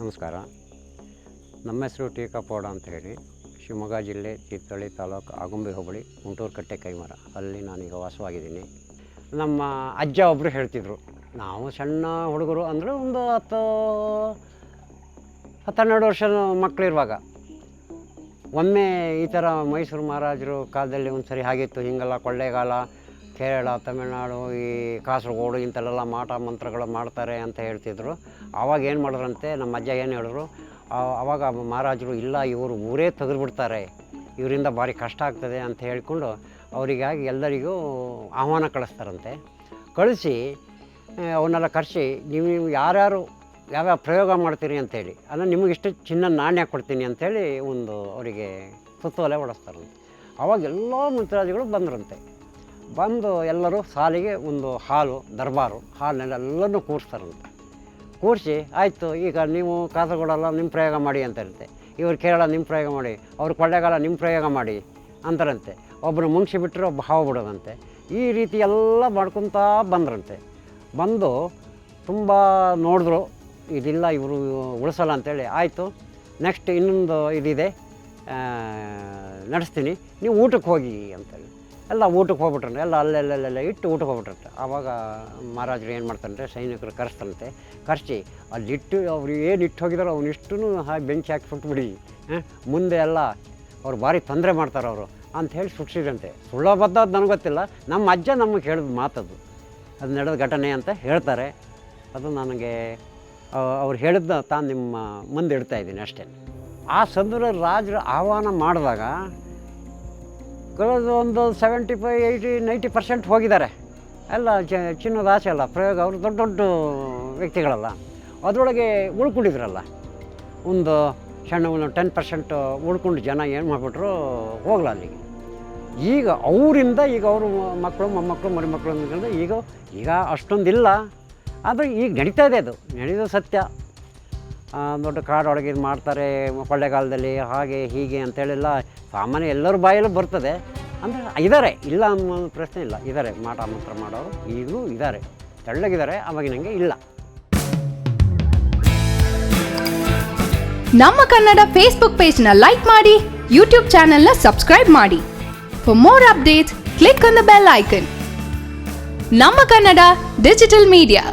ನಮಸ್ಕಾರ. ನಮ್ಮ ಹೆಸರು ಟೀಕಾಪೋಡ ಅಂತ ಹೇಳಿ. ಶಿವಮೊಗ್ಗ ಜಿಲ್ಲೆ ತೀರ್ಥಹಳ್ಳಿ ತಾಲೂಕು ಆಗುಂಬೆ ಹೋಬಳಿ ಮುಂಟೂರು ಕಟ್ಟೆ ಕೈಮರ. ಅಲ್ಲಿ ನಾನೀಗ ವಾಸವಾಗಿದ್ದೀನಿ. ನಮ್ಮ ಅಜ್ಜ ಒಬ್ಬರು ಹೇಳ್ತಿದ್ರು, ನಾವು ಸಣ್ಣ ಹುಡುಗರು ಅಂದರೆ ಒಂದು ಹತ್ತು, ಹತ್ತೆರಡು ವರ್ಷದ ಮಕ್ಕಳಿರುವಾಗ ಒಮ್ಮೆ ಈ ಥರ ಮೈಸೂರು ಮಹಾರಾಜರು ಕಾಲದಲ್ಲಿ ಒಂದು ಸರಿ ಆಗಿತ್ತು ಹೀಗೆಲ್ಲ ಕೊಳ್ಳೇಗಾಲ ಕೇರಳ, ತಮಿಳುನಾಡು, ಈ ಕಾಸರಗೋಡು ಇಂಥಲ್ಲೆಲ್ಲ ಮಾಟ ಮಂತ್ರಗಳು ಮಾಡ್ತಾರೆ ಅಂತ ಹೇಳ್ತಿದ್ರು. ಆವಾಗ ಏನು ಮಾಡಿದ್ರಂತೆ, ನಮ್ಮ ಅಜ್ಜ ಏನು ಹೇಳಿದ್ರು ಆವಾಗ ಮಹಾರಾಜರು, ಇಲ್ಲ, ಇವರು ಊರೇ ತೆಗೆದುಬಿಡ್ತಾರೆ. ಇವರಿಂದ ಭಾರಿ ಕಷ್ಟ ಆಗ್ತದೆ ಅಂತ ಹೇಳಿಕೊಂಡು ಅವರಿಗಾಗಿ ಎಲ್ಲರಿಗೂ ಆಹ್ವಾನ ಕಳಿಸ್ತಾರಂತೆ. ಕಳಿಸಿ ಅವನ್ನೆಲ್ಲ ಕರೆಸಿ, ನೀವು ನೀವು ಯಾರ್ಯಾರು ಯಾವ್ಯಾವ ಪ್ರಯೋಗ ಮಾಡ್ತೀರಿ ಅಂತೇಳಿ ಅಂದರೆ ನಿಮಗೆ ಇಷ್ಟು ಚಿನ್ನ ನಾಣ್ಯ ಕೊಡ್ತೀನಿ ಅಂತೇಳಿ ಒಂದು ಅವರಿಗೆ ಸುತ್ತೋಲೆ ಹೊಡೆಸ್ತಾರಂತೆ. ಆವಾಗ ಎಲ್ಲ ಮಂತ್ರಾಜಿಗಳು ಬಂದ್ರಂತೆ. ಬಂದು ಎಲ್ಲರೂ ಸಾಲಿಗೆ ಒಂದು ಹಾಲು, ದರ್ಬಾರು, ಹಾಲಿನೆಲ್ಲ ಕೂರಿಸ್ತಾರಂತೆ. ಕೂರಿಸಿ, ಆಯಿತು, ಈಗ ನೀವು ಕಾಸರಗೋಡೆಲ್ಲ ನಿಮ್ಮ ಪ್ರಯೋಗ ಮಾಡಿ ಅಂತ ಇರುತ್ತೆ ಇವರು ಕೇರಳ ನಿಮ್ಮ ಪ್ರಯೋಗ ಮಾಡಿ. ಅವ್ರ ಕೊಳ್ಳೆಗಾಲ ನಿಮ್ಮ ಪ್ರಯೋಗ ಮಾಡಿ ಅಂತಾರಂತೆ. ಒಬ್ಬರು ಮುಂಗ್ಸಿ ಬಿಟ್ಟರೆ ಒಬ್ಬ ಹಾವು ಬಿಡೋದಂತೆ. ಈ ರೀತಿ ಎಲ್ಲ ಮಾಡ್ಕೊತಾ ಬಂದ್ರಂತೆ. ಬಂದು ತುಂಬ ನೋಡಿದ್ರು, ಇದಿಲ್ಲ, ಇವರು ಉಳಿಸಲ್ಲ ಅಂತೇಳಿ. ಆಯಿತು, ನೆಕ್ಸ್ಟ್ ಇನ್ನೊಂದು ಇದಿದೆ ನಡೆಸ್ತೀನಿ. ನೀವು ಊಟಕ್ಕೆ ಹೋಗಿ ಅಂತೇಳಿ. ಎಲ್ಲ ಊಟಕ್ಕೆ ಹೋಗ್ಬಿಟ್ರಂತೆ. ಎಲ್ಲ ಅಲ್ಲೆಲ್ಲೆಲ್ಲ ಇಟ್ಟು ಊಟಕ್ಕೆ ಹೋಗ್ಬಿಟ್ರಂತೆ. ಆವಾಗ ಮಹಾರಾಜರು ಏನು ಮಾಡ್ತಾರಂತೆ ಸೈನಿಕರು ಕರೆಸ್ತಾರಂತೆ. ಕರೆಸಿ ಅಲ್ಲಿಟ್ಟು ಅವ್ರು ಏನು ಇಟ್ಟು ಹೋಗಿದಾರೋ ಅವನಿಷ್ಟು ಹಾಗೆ ಬೆಂಕಿ ಹಾಕಿ ಸುಟ್ಬಿಡಿ. ಮುಂದೆ ಎಲ್ಲ ಅವ್ರು ಭಾರಿ ತೊಂದರೆ ಮಾಡ್ತಾರೆ ಅವರು ಅಂತ ಹೇಳಿ ಸುಳ್ಳ ಸುಳ್ಳಬದ್ಧ ಅದು ನನಗೆ ಗೊತ್ತಿಲ್ಲ. ನಮ್ಮ ಅಜ್ಜ ನಮಗೆ ಹೇಳಿದ ಮಾತದು. ಅದು ನಡೆದ ಘಟನೆ ಅಂತ ಹೇಳ್ತಾರೆ. ಅದು ನನಗೆ ಅವ್ರು ಹೇಳಿದ್ದ ತಾನು ನಿಮ್ಮ ಮುಂದೆ ಇಡ್ತಾ ಇದ್ದೀನಿ ಅಷ್ಟೇ. ಆ ಸಂದರ್ಭದಲ್ಲಿ ರಾಜರು ಆಹ್ವಾನ ಮಾಡಿದಾಗ ಕಳೆದ ಒಂದು seventy five eighty ninety percent ಹೋಗಿದ್ದಾರೆ. ಎಲ್ಲ ಚಿನ್ನದ ಆಸೆ ಅಲ್ಲ, ಪ್ರಯೋಗ, ಅವರು ದೊಡ್ಡ ದೊಡ್ಡ ವ್ಯಕ್ತಿಗಳಲ್ಲ. ಅದರೊಳಗೆ ಉಳ್ಕೊಂಡಿದ್ರಲ್ಲ. ಒಂದು ಸಣ್ಣ ಒಂದು ಟೆನ್ ಪರ್ಸೆಂಟ್ ಉಳ್ಕೊಂಡು ಜನ ಏನು ಮಾಡಿಬಿಟ್ರು ಹೋಗಲ್ಲ ಅಲ್ಲಿಗೆ. ಈಗ ಅವರಿಂದ ಈಗ ಅವರು ಮಕ್ಕಳು, ಮೊಮ್ಮಕ್ಕಳು ಮರಿಮಕ್ಕಳು ಮಕ್ಕಳು ಈಗ ಈಗ ಅಷ್ಟೊಂದಿಲ್ಲ. ಆದರೆ ಈಗ ನಡೀತಾ ಇದೆ ಅದು. ನಡೆಯೋದು ಸತ್ಯ. ದೊಡ್ಡ ಕಾಡೊಳಗೆ ಇದು ಮಾಡ್ತಾರೆ ಕೊಳ್ಳೆಗಾಲದಲ್ಲಿ ಹಾಗೆ ಹೀಗೆ ಅಂತೇಳೆಲ್ಲ. ಸಾಮಾನ್ಯ ಎಲ್ಲರ ಬಾಯಲ್ಲೂ ಬರ್ತದೆ. ಅಂದರೆ ಇದ್ದಾರೆ ಇಲ್ಲ ಅನ್ನೋ ಪ್ರಶ್ನೆ ಇಲ್ಲ. ಇದ್ದಾರೆ ಮಾಟ ಮಂತ್ರ ಮಾಡೋರು, ಈಗಲೂ ಇದ್ದಾರೆ ತೆಳ್ಳಗಿದ್ದಾರೆ, ಅವಾಗಿನಂಗೆ ಇಲ್ಲ. ನಮ್ಮ ಕನ್ನಡ ಫೇಸ್ಬುಕ್ ಪೇಜ್ನ ಲೈಕ್ ಮಾಡಿ ಯೂಟ್ಯೂಬ್ ಚಾನೆಲ್ನ ಸಬ್ಸ್ಕ್ರೈಬ್ ಮಾಡಿ. For more updates click on the bell icon ನಮ್ಮ ಕನ್ನಡ ಡಿಜಿಟಲ್ ಮೀಡಿಯಾ